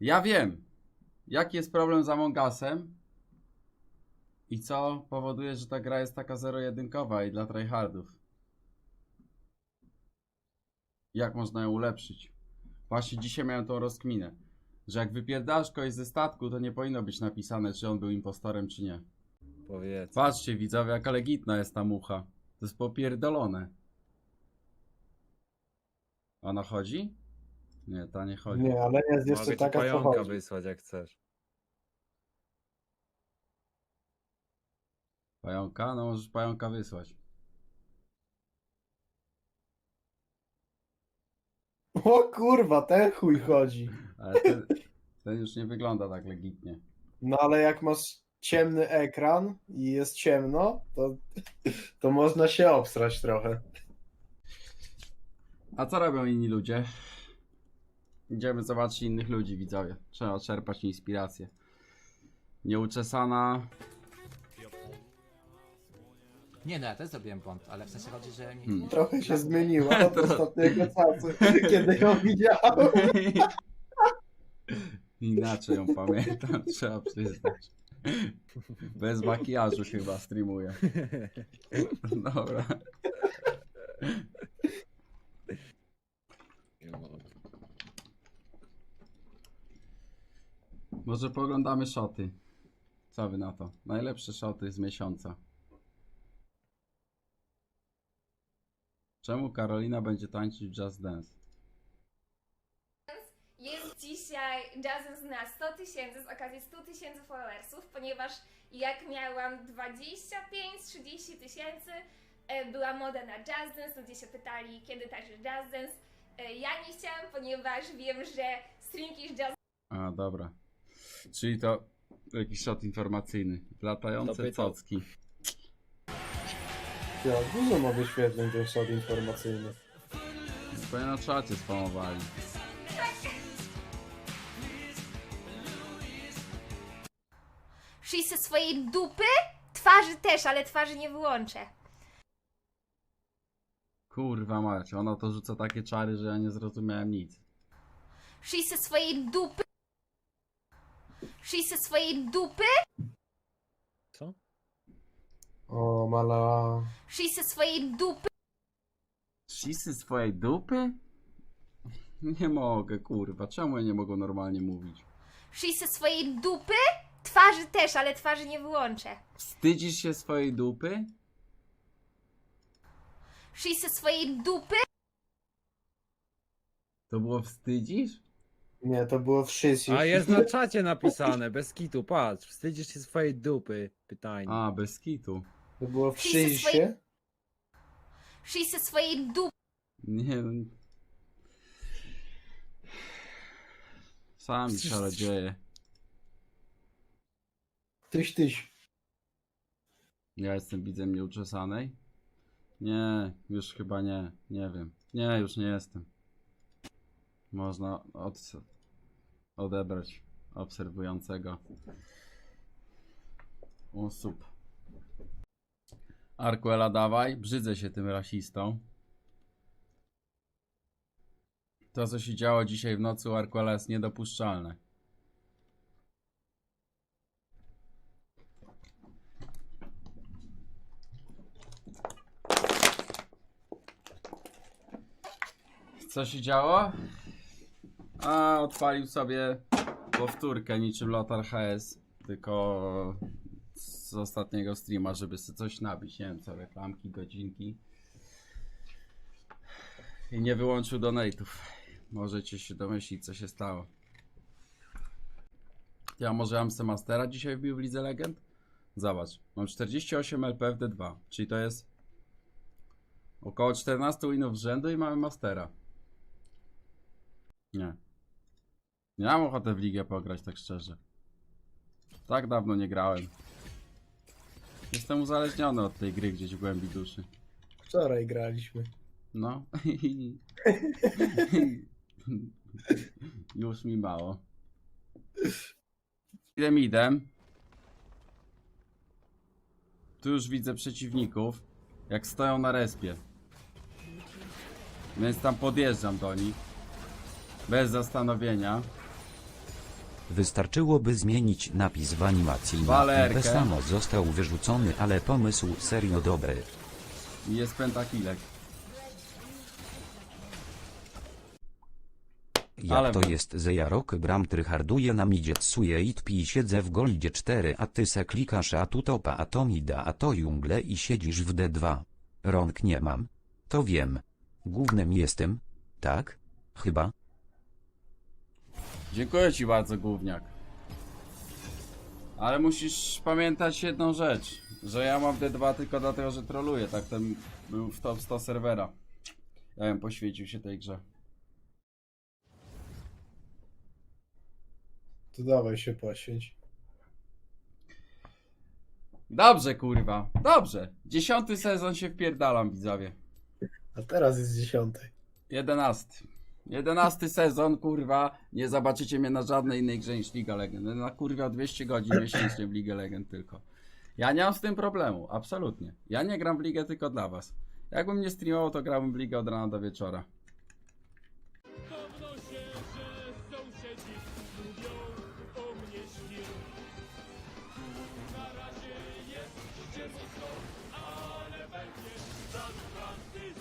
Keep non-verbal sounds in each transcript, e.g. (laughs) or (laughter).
Ja wiem, jaki jest problem z Among Usem i co powoduje, że ta gra jest taka zero-jedynkowa i dla tryhardów. Jak można ją ulepszyć? Właśnie dzisiaj miałem tą rozkminę, że jak wypierdasz kogoś ze statku, to nie powinno być napisane, czy on był impostorem, czy nie. Powiedz. Patrzcie widzowie, jaka legitna jest ta mucha. To jest popierdolone. Ona chodzi? Nie, ta nie chodzi. Nie, ale jest jeszcze Mogę ci taka, co pająka chodzi. wysłać jak chcesz. Pająka? No możesz pająka wysłać. O kurwa, ten chuj chodzi. Ale ten, ten już nie wygląda tak legitnie. No ale jak masz ciemny ekran i jest ciemno, to, to można się obstrać trochę. A co robią inni ludzie? Idziemy zobaczyć innych ludzi, widzowie. Trzeba czerpać inspirację. Nieuczesana. Nie no, ja też zrobiłem błąd, ale w sensie chodzi, że... mi- Hmm. Trochę się zmieniła od (laughs) To- ostatniego czasu, kiedy ją widziałem. (laughs) Inaczej ją pamiętam, (laughs) trzeba przyznać. Bez makijażu chyba streamuję. Dobra. Może poglądamy szoty. Co wy na to? Najlepsze szoty z miesiąca. Czemu Karolina będzie tańczyć Just Dance? Jest dzisiaj Jazzens na 100 tysięcy z okazji 100 tysięcy followersów, ponieważ jak miałam 25-30 tysięcy, e, była moda na Jazz Dance, ludzie się pytali, kiedy tańczy Jazz Dance. E, Ja nie chciałam, ponieważ wiem, że streamki z Jazz A, dobra. Czyli to jakiś shot informacyjny. Latające Dopytał. cocki. Ja, dużo ma wyświetleń ten shot informacyjny. Pewnie na czacie spamowali. Szli ze swojej dupy, twarzy też, ale twarzy nie wyłączę. Kurwa mać, ona to rzuca takie czary, że ja nie zrozumiałem nic. Szli ze swojej dupy, szli ze swojej dupy, Co? O, mala. szli ze swojej dupy, Sisy swojej dupy? Nie mogę, kurwa. Czemu ja nie mogę normalnie mówić? szli ze swojej dupy, twarzy też, ale twarzy nie wyłączę. Wstydzisz się swojej dupy? Szli ze swojej dupy, To było wstydzisz? Nie, to było wszyscy. A jest na czacie napisane, bez kitu, patrz. Wstydzisz się swojej dupy? Pytanie. A, bez kitu. To było Wszyscy swoi- wszyscy. szli ze swojej dupy. Nie no. Sami czarodzieje. Tyś, tyś. Ja jestem widzem nieuczesanej? Nie, już chyba nie. Nie wiem. Nie, już nie jestem. Można od, odebrać obserwującego osób. Arkuela dawaj, brzydzę się tym rasistą. To, co się działo dzisiaj w nocy u Arkuela jest niedopuszczalne. Co się działo? A, odpalił sobie powtórkę niczym Lotar HS, tylko z ostatniego streama, żeby sobie coś nabić, nie wiem co, reklamki, godzinki. I nie wyłączył donate'ów. Możecie się domyślić, co się stało. Ja może Amse Mastera dzisiaj wbił w Lidze Legend? Zobacz, mam 48 LP w D2, czyli to jest około 14 winów z rzędu i mamy Mastera. Nie. Nie mam ochoty w ligę pograć, tak szczerze. Tak dawno nie grałem. Jestem uzależniony od tej gry gdzieś w głębi duszy. Wczoraj graliśmy. No. (laughs) Już mi mało. Idem, idem. Tu już widzę przeciwników, jak stoją na respie. Więc tam podjeżdżam do nich. Bez zastanowienia. Wystarczyłoby zmienić napis w animacji. Walerkę. Te samo został wyrzucony, ale pomysł serio dobry. I jest pentakilek. Jak Ale to jest, że ja rok bram tryharduje na midzie tsuje i tpi siedzę w goldzie 4 a ty se klikasz a tu topa a to mida a to jungle i siedzisz w D2. Rąk nie mam. To wiem. Głównym jestem. Tak? Chyba? Dziękuję ci bardzo, gówniak. Ale musisz pamiętać jedną rzecz, że ja mam D2 tylko dlatego, że troluję, tak ten był w top 100 serwera. Ja bym poświęcił się tej grze. To dawaj się poświęć. Dobrze, kurwa, dobrze. Dziesiąty sezon się wpierdalam, widzowie. A teraz jest dziesiątej. Jedenasty. Jedenasty sezon, kurwa, nie zobaczycie mnie na żadnej innej grze niż Liga Legend. Na kurwa 200 godzin miesięcznie w Ligę Legend tylko. Ja nie mam z tym problemu, absolutnie. Ja nie gram w ligę tylko dla was. Jakbym nie streamował, to grałbym w ligę od rana do wieczora.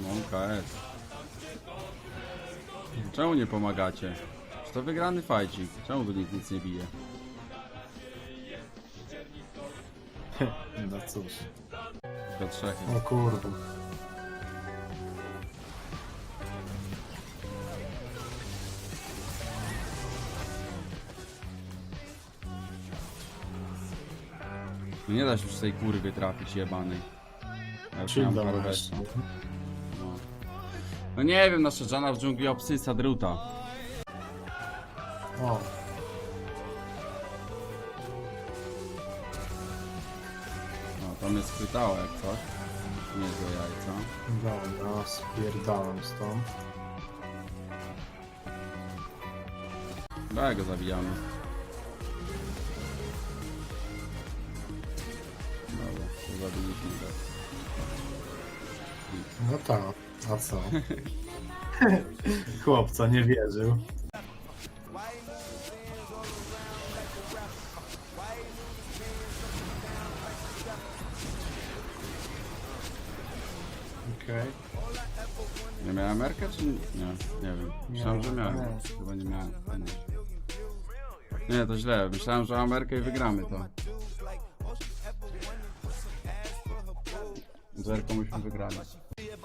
Mąka jest. Czemu nie pomagacie? Czy to wygrany fajcik? Czemu tu nikt nic nie bije? (laughs) No cóż. Tylko trzech jest. O kurwa. No nie da się już tej kurwy trafić jebanej. Ja już Czym miałem parę wersji. No nie wiem, nasza Jana w dżungli obsysa druta. O, No, to mnie schwytało jak coś. Niezłe jajca. dobra, spierdalam stąd. Daj go zabijamy. Dobra, to zabiliśmy go. No tak, a co? (laughs) Chłopca nie wierzył. Okej. Nie miałem Merkę czy nie? Nie, nie wiem. Myślałem, że miałem. Chyba nie miałem. Nie, to źle. Myślałem, że mam Merkę i wygramy to.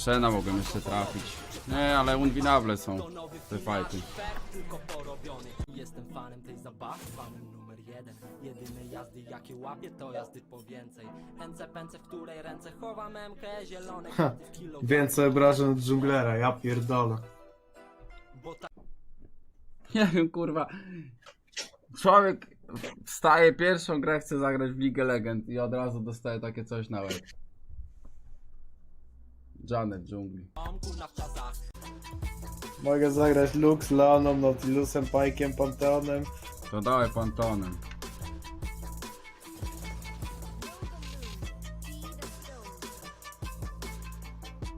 zabawę Szena mogłem jeszcze trafić. Nie, ale unwinable są te porobiony Jestem fanem tej zabawy, fanem numer jeden Jedyne jazdy jakie łapię to jazdy po więcej Ręce pęce, w której ręce chowam memkę Zielone Ha, kwiaty w kilo Więcej obrażeń od dżunglera, ja pierdolę. Bo tak Nie wiem, kurwa. Człowiek wstaje pierwszą grę, chce zagrać w Ligę Legend i od razu dostaje takie coś na łeb. Janet dżungli. Mogę zagrać Lux, Leoną, Nautilusem, Pajkiem, Panteonem. To dałem pantonem.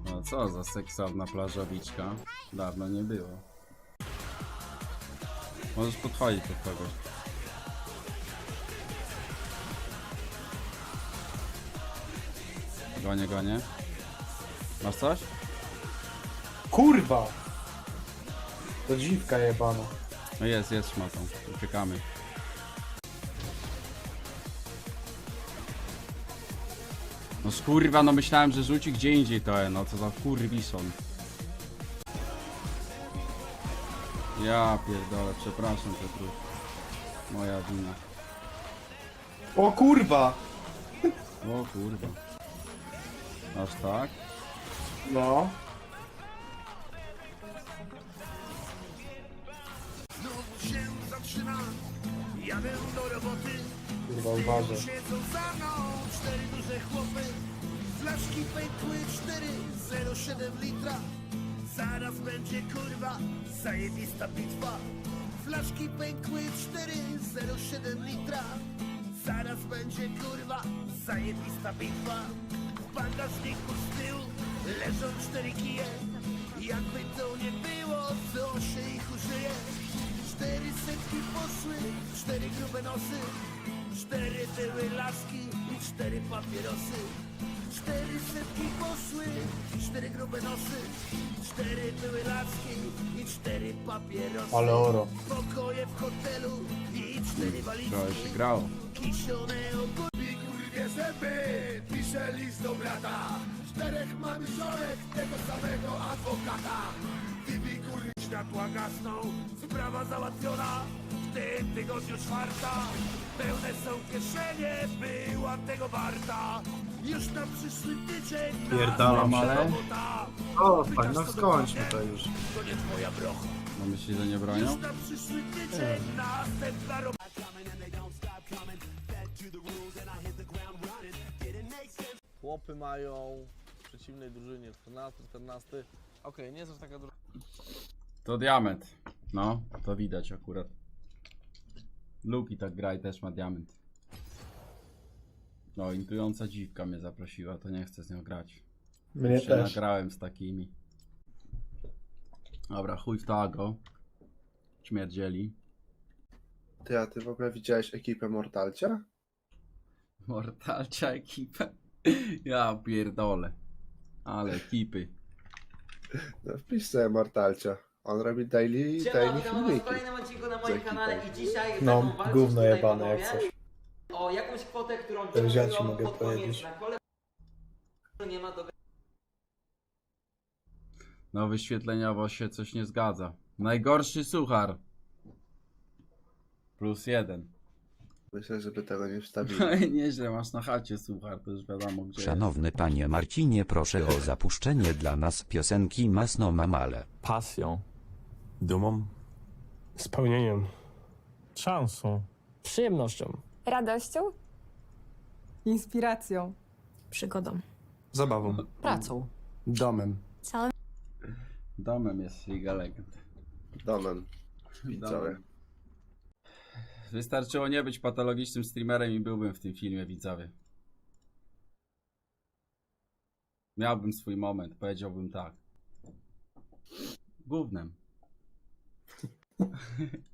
No co za seksowna plażowiczka. Dawno nie było. Możesz podchodzić pod kogoś. Gonię, gonię. Masz coś? Kurwa! To dziwka jebana. No jest, jest szmatą. Uciekamy. No skurwa, no myślałem, że rzuci gdzie indziej to E, no co za kurwiszon. Ja pierdolę, przepraszam Piotruś. Moja wina. O kurwa! O kurwa. Aż tak? No. Kurwa, uważaj. Siedzą za mną cztery duże chłopy Flaszki pękły 4,07 litra Zaraz będzie kurwa zajebista bitwa Flaszki pękły 4,07 litra Zaraz będzie kurwa zajebista bitwa W bagażniku z tyłu leżą cztery kije Jakby to nie było, to się ich użyje Cztery setki poszły, cztery grube nosy Cztery były laski i cztery papierosy. Cztery setki poszły, cztery grube nosy Cztery były laski i cztery papierosy. Ale oro. Pokoje w hotelu i cztery Trochę walizki się grało. Kiszone ogórki, kurwie zęby Pisze list do brata Czterech mamy żonek tego samego adwokata Gdyby kurwy światła gasną Sprawa załatwiona W tym tygodniu czwarta Pełne są kieszenie Była tego warta Już na przyszły tydzień Pierdalam, następna ale- robota. O, Pytasz, fajnie, no co skończmy to już. To nie twoja brocha No myśli, że nie bronią? Już na przyszły tydzień Następna robota Chłopy mają przeciwnej drużynie 14, 14. Okej, nie jest aż taka drużyna. To diament. No, to widać akurat. Luki tak gra i też ma diament. No, intująca dziwka mnie zaprosiła, to nie chcę z nią grać. Mnie się też. nagrałem z takimi. Dobra, chuj w tago. Śmierdzieli. Ty, a ty w ogóle widziałeś ekipę Mortalcia? Mortalcia ekipę. Ja pierdolę. Ale ekipy. No wpisz sobie Mortalcia. On robi daily, daily filmiki. kolejnym odcinku na moim kanale i dzisiaj No, będą walczyć gówno tutaj jebane jak panowie coś. O jakąś kwotę, którą To już ja ci mogę pod koniec powiedzieć. na kole. Nie ma do No wyświetleniowo się coś nie zgadza. Najgorszy suchar. Plus jeden. Myślę, żeby tego nie wstawili. No i nieźle masz na chacie suchar, to już wiadomo gdzie Szanowny panie Marcinie, proszę o zapuszczenie dla nas piosenki Masno Mamale. pasją, dumą, spełnieniem, szansą. Przyjemnością. Radością? Inspiracją. Przygodą. Zabawą, Pracą. domem. Całym jest. Domem jest Liga Legend. Domen. Widzowie. Domem. Wystarczyło nie być patologicznym streamerem i byłbym w tym filmie, widzowie. Miałbym swój moment, powiedziałbym tak. Gównem. (laughs)